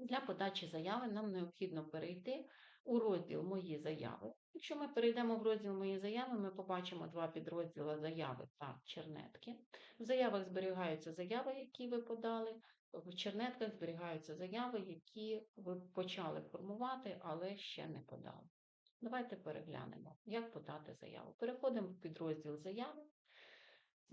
Для подачі заяви нам необхідно перейти у розділ Мої заяви. Якщо ми перейдемо в розділ Мої заяви, ми побачимо два підрозділи заяви та чернетки. В заявах зберігаються заяви, які ви подали. В чернетках зберігаються заяви, які ви почали формувати, але ще не подали. Давайте переглянемо, як подати заяву. Переходимо в підрозділ заяви.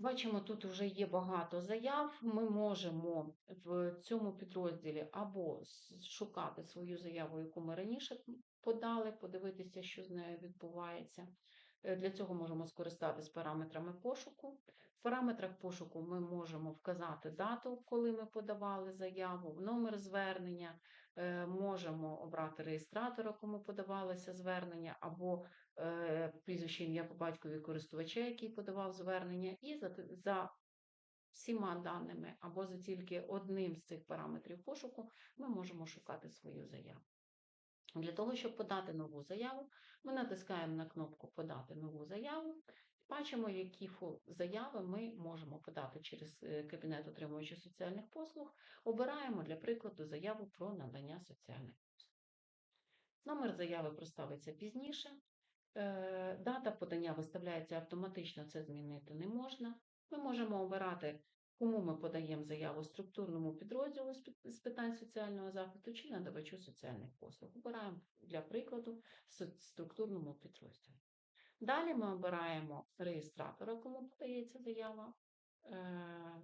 Бачимо, тут вже є багато заяв. Ми можемо в цьому підрозділі або шукати свою заяву, яку ми раніше подали, подивитися, що з нею відбувається. Е, Для цього можемо скористатись параметрами пошуку. В параметрах пошуку ми можемо вказати дату, коли ми подавали заяву, номер звернення, е, можемо обрати реєстратора, кому подавалося звернення, або прізвище ім'я по батькові користувача, який подавав звернення, і за, за всіма даними або за тільки одним з цих параметрів пошуку ми можемо шукати свою заяву. Для того, щоб подати нову заяву, ми натискаємо на кнопку Подати нову заяву. Бачимо, які заяви ми можемо подати через е, кабінет отримуючи соціальних послуг. Обираємо, для прикладу, заяву про надання соціальних послуг. Номер заяви проставиться пізніше. Е, Дата подання виставляється автоматично, це змінити не можна. Ми можемо обирати, кому ми подаємо заяву структурному підрозділу з питань соціального захисту чи надавачу соціальних послуг. Обираємо для прикладу структурному підрозділу. Далі ми обираємо реєстратора, кому подається заява. Е,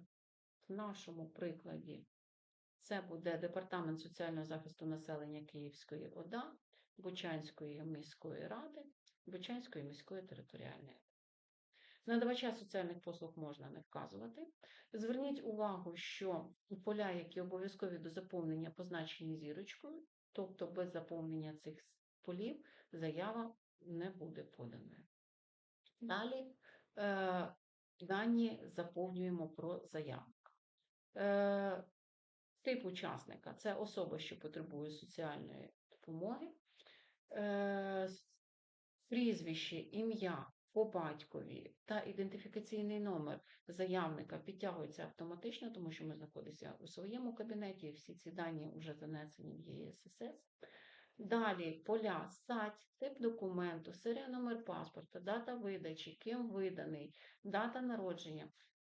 В нашому прикладі це буде Департамент соціального захисту населення Київської ОДА, Бучанської міської ради, Бучанської міської територіальної. Надавача соціальних послуг можна не вказувати. Зверніть увагу, що поля, які обов'язкові до заповнення, позначені зірочкою, тобто без заповнення цих полів заява не буде поданою. Далі е, дані заповнюємо про заявника. Е, тип учасника це особа, що потребує соціальної допомоги. Е, прізвище, ім'я по батькові та ідентифікаційний номер заявника підтягуються автоматично, тому що ми знаходимося у своєму кабінеті, всі ці дані вже занесені в ЄССС. Далі поля стать, тип документу, серія номер паспорта, дата видачі, ким виданий, дата народження.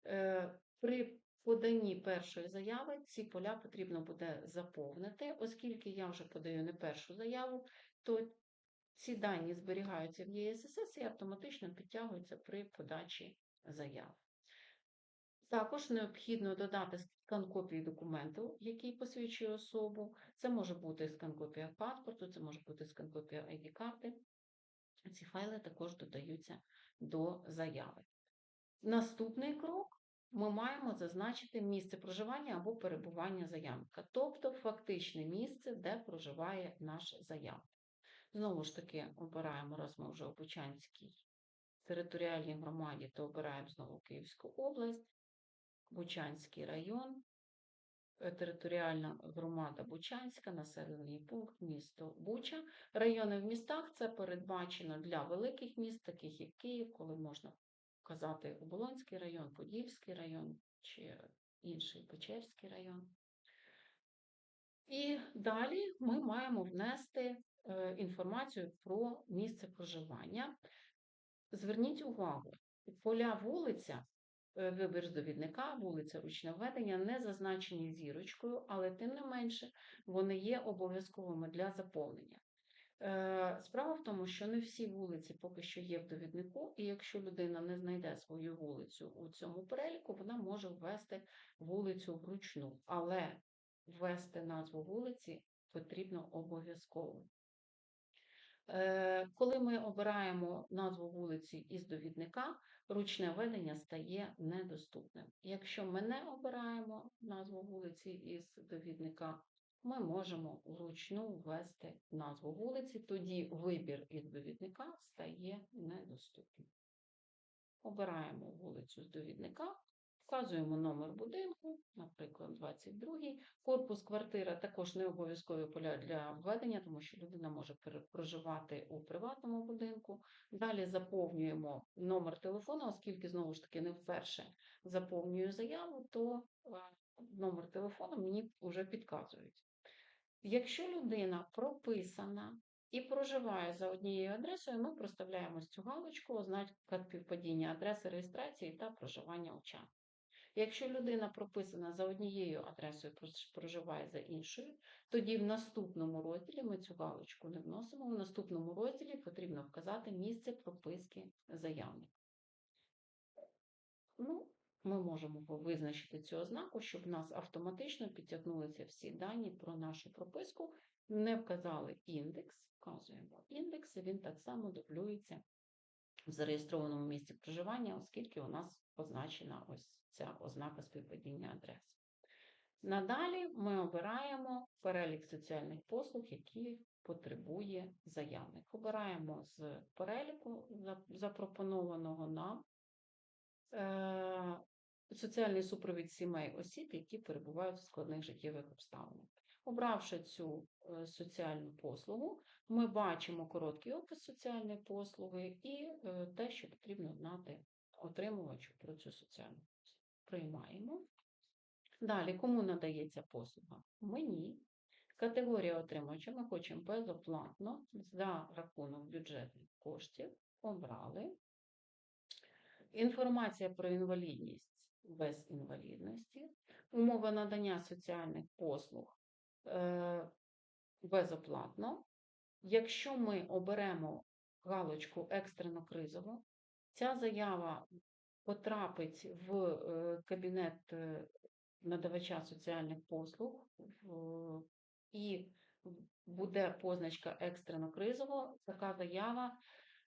Е, При поданні першої заяви ці поля потрібно буде заповнити, оскільки я вже подаю не першу заяву, то ці дані зберігаються в ЄССС і автоматично підтягуються при подачі заяв. Також необхідно додати скан-копії документу, який посвідчує особу. Це може бути скан-копія паспорту, це може бути скан-копія ID-карти. Ці файли також додаються до заяви. Наступний крок ми маємо зазначити місце проживання або перебування заявника, тобто фактичне місце, де проживає наш заявник. Знову ж таки, обираємо, раз ми вже у Бучанській територіальній громаді, то обираємо знову Київську область, Бучанський район, е, територіальна громада Бучанська, населений пункт, місто Буча. Райони в містах це передбачено для великих міст, таких як Київ, коли можна вказати Оболонський район, Подільський район чи інший Печерський район. І далі ми маємо внести інформацію про місце проживання. Зверніть увагу, поля вулиця, е, вибір з довідника, вулиця ручне введення не зазначені зірочкою, але тим не менше вони є обов'язковими для заповнення. Е, Справа в тому, що не всі вулиці поки що є в довіднику, і якщо людина не знайде свою вулицю у цьому переліку, вона може ввести вулицю вручну, але ввести назву вулиці потрібно обов'язково. Е, Коли ми обираємо назву вулиці із довідника, ручне ведення стає недоступним. Якщо ми не обираємо назву вулиці із довідника, ми можемо вручну ввести назву вулиці, тоді вибір із довідника стає недоступним. Обираємо вулицю з довідника, вказуємо номер будинку, наприклад, 22 Корпус, квартира також не обов'язкові поля для введення, тому що людина може проживати у приватному будинку. Далі заповнюємо номер телефону, оскільки знову ж таки не вперше заповнюю заяву, то номер телефону мені вже підказують. Якщо людина прописана і проживає за однією адресою, ми проставляємо цю галочку ознака співпадіння адреси реєстрації та проживання учасника. Якщо людина прописана за однією адресою, проживає за іншою, тоді в наступному розділі ми цю галочку не вносимо. В наступному розділі потрібно вказати місце прописки заявника. Ну, ми можемо визначити цю ознаку, щоб в нас автоматично підтягнулися всі дані про нашу прописку. Не вказали індекс, вказуємо індекс, він так само дублюється в зареєстрованому місці проживання, оскільки у нас позначена ось ця ознака співпадіння адрес. Надалі ми обираємо перелік соціальних послуг, які потребує заявник. Обираємо з переліку запропонованого нам е, соціальний супровід сімей осіб, які перебувають в складних життєвих обставинах. Обравши цю е, соціальну послугу, ми бачимо короткий опис соціальної послуги і е, те, що потрібно знати отримувачу про цю соціальну послугу. Приймаємо. Далі, кому надається послуга? Мені. Категорія отримувача ми хочемо безоплатно за рахунок бюджетних коштів. Обрали. Інформація про інвалідність без інвалідності. Умови надання соціальних послуг безоплатно. Якщо ми оберемо галочку екстрено кризово, ця заява потрапить в е, кабінет е, надавача соціальних послуг і буде позначка екстрено кризово, така заява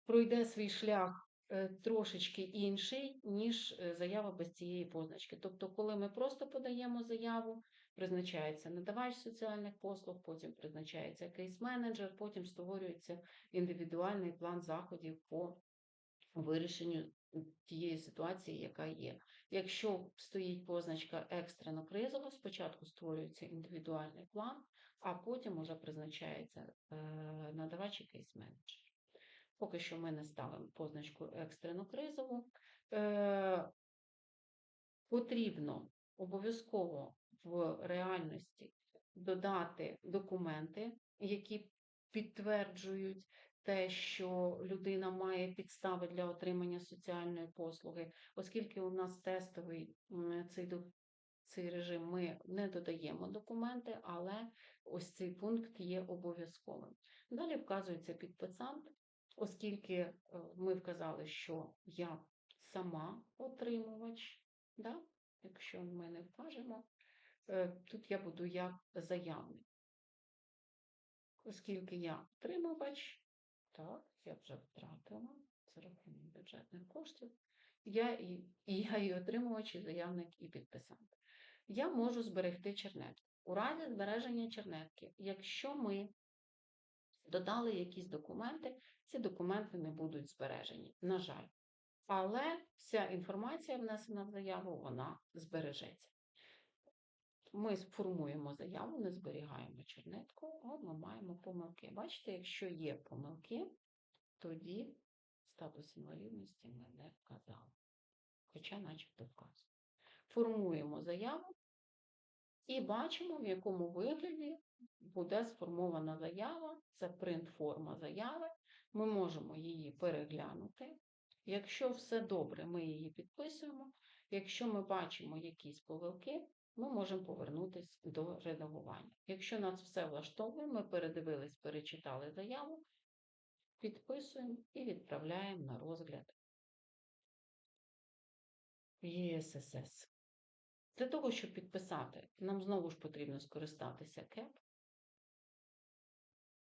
пройде свій шлях е, трошечки інший, ніж е, заява без цієї позначки. Тобто, коли ми просто подаємо заяву, призначається надавач соціальних послуг, потім призначається кейс-менеджер, потім створюється індивідуальний план заходів по вирішенню тієї ситуації, яка є. Якщо стоїть позначка екстрено кризово, спочатку створюється індивідуальний план, а потім уже призначається е, надавач і кейс-менеджер. Поки що ми не ставимо позначку екстрено кризову. Е, потрібно обов'язково в реальності додати документи, які підтверджують те, що людина має підстави для отримання соціальної послуги, оскільки у нас тестовий цей цей режим ми не додаємо документи, але ось цей пункт є обов'язковим. Далі вказується підписант, оскільки е, ми вказали, що я сама отримувач, да? якщо ми не вкажемо, тут я буду як заявник. Оскільки я отримувач, так, я вже втратила за рахунок бюджетних коштів, я і, і я і отримувач, і заявник, і підписант. Я можу зберегти чернетку. У разі збереження чернетки, якщо ми додали якісь документи, ці документи не будуть збережені, на жаль. Але вся інформація, внесена в заяву, вона збережеться. Ми сформуємо заяву, не зберігаємо чернетку, от ми маємо помилки. Бачите, якщо є помилки, тоді статус інвалідності ми не вказали. Хоча начебто вказуємо. Формуємо заяву і бачимо, в якому вигляді буде сформована заява. Це принт-форма заяви. Ми можемо її переглянути. Якщо все добре, ми її підписуємо. Якщо ми бачимо якісь помилки, ми можемо повернутися до редагування. Якщо нас все влаштовує, ми передивились, перечитали заяву, підписуємо і відправляємо на розгляд в ЄССС. Для того, щоб підписати, нам знову ж потрібно скористатися CAP.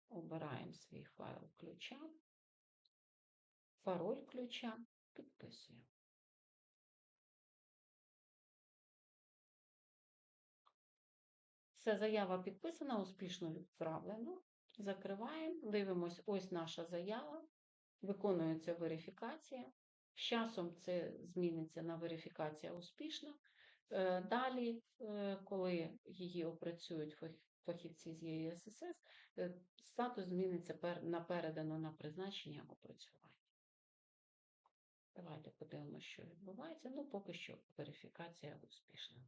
Обираємо свій файл ключа, пароль ключа, підписуємо. Все, заява підписана, успішно відправлено. Закриваємо, дивимось, ось наша заява, виконується верифікація. З часом це зміниться на верифікація успішна. Е, Далі, е, коли її опрацюють фахівці з ЄСС, е, статус зміниться на передано на призначення опрацювання. Давайте подивимося, що відбувається. Ну, поки що верифікація успішна.